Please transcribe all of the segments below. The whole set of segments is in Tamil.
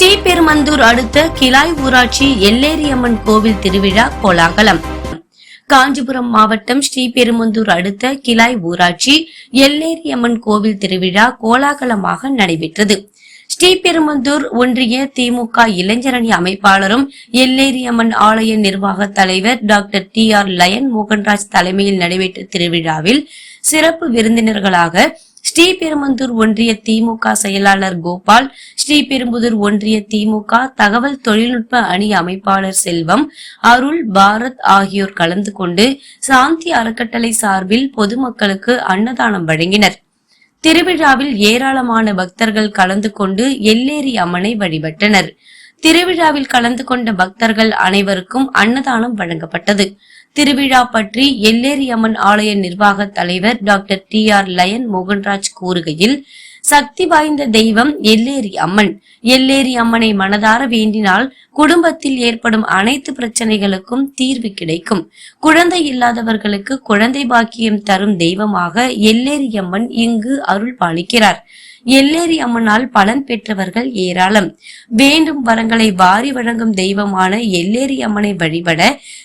ஸ்ரீபெருமந்தூர் அடுத்த கிளாய் ஊராட்சி எல்லேரியம்மன் கோவில் திருவிழா கோலாகலம். காஞ்சிபுரம் மாவட்டம் ஸ்ரீபெருமந்தூர் அடுத்த கிளாய் ஊராட்சி எல்லேரியம்மன் கோவில் திருவிழா கோலாகலமாக நடைபெற்றது. ஸ்ரீபெருமந்தூர் ஒன்றிய திமுக இளைஞரணி அமைப்பாளரும் எல்லேரியம்மன் ஆலய நிர்வாக தலைவர் doctor T R lion Mohanraj தலைமையில் நடைபெற்ற திருவிழாவில் சிறப்பு விருந்தினர்களாக ஸ்ரீபெரும்புதூர் ஒன்றிய திமுக செயலாளர் கோபால் ஸ்ரீபெரும்புதூர் ஒன்றிய திமுக தகவல் தொழில்நுட்ப அணி அமைப்பாளர் செல்வம் அருள் பாரத் ஆகியோர் கலந்து கொண்டு சாந்தி அறக்கட்டளை சார்பில் பொதுமக்களுக்கு அன்னதானம் வழங்கினர். திருவிழாவில் ஏராளமான பக்தர்கள் கலந்து கொண்டு எல்லேரி அம்மனை வழிபட்டனர். திருவிழாவில் கலந்து கொண்ட பக்தர்கள் அனைவருக்கும் அன்னதானம் வழங்கப்பட்டது. திருவிழா பற்றி எல்லேரி அம்மன் ஆலய நிர்வாக தலைவர் doctor T R lion Mohanraj கூறுகையில் சக்தி வாய்ந்த தெய்வம் எல்லேரி அம்மன். எல்லேரி அம்மனை மனதார வேண்டினால் குடும்பத்தில் ஏற்படும் அனைத்து பிரச்சனைகளுக்கும் தீர்வு கிடைக்கும். குழந்தை இல்லாதவர்களுக்கு குழந்தை பாக்கியம் தரும் தெய்வமாக எல்லேரி அம்மன் இங்கு அருள் பாலிக்கிறார். எல்லேரி அம்மனால் பலன் பெற்றவர்கள் ஏராளம். வேண்டும் வரங்களை வாரி வழங்கும் தெய்வமான எல்லேரி அம்மனை வழிபட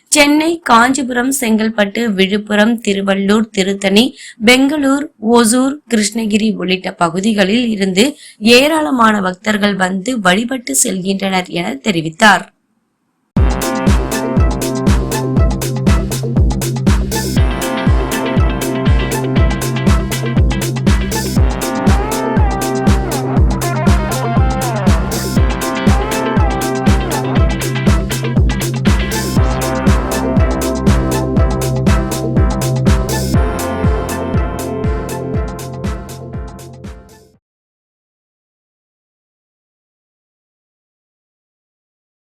சென்னை காஞ்சிபுரம் செங்கல்பட்டு விழுப்புரம் திருவள்ளூர் திருத்தணி பெங்களூர் ஓசூர் கிருஷ்ணகிரி உள்ளிட்ட பகுதிகளில் இருந்து ஏராளமான பக்தர்கள் வந்து வழிபட்டு செல்கின்றனர் என தெரிவித்தார்.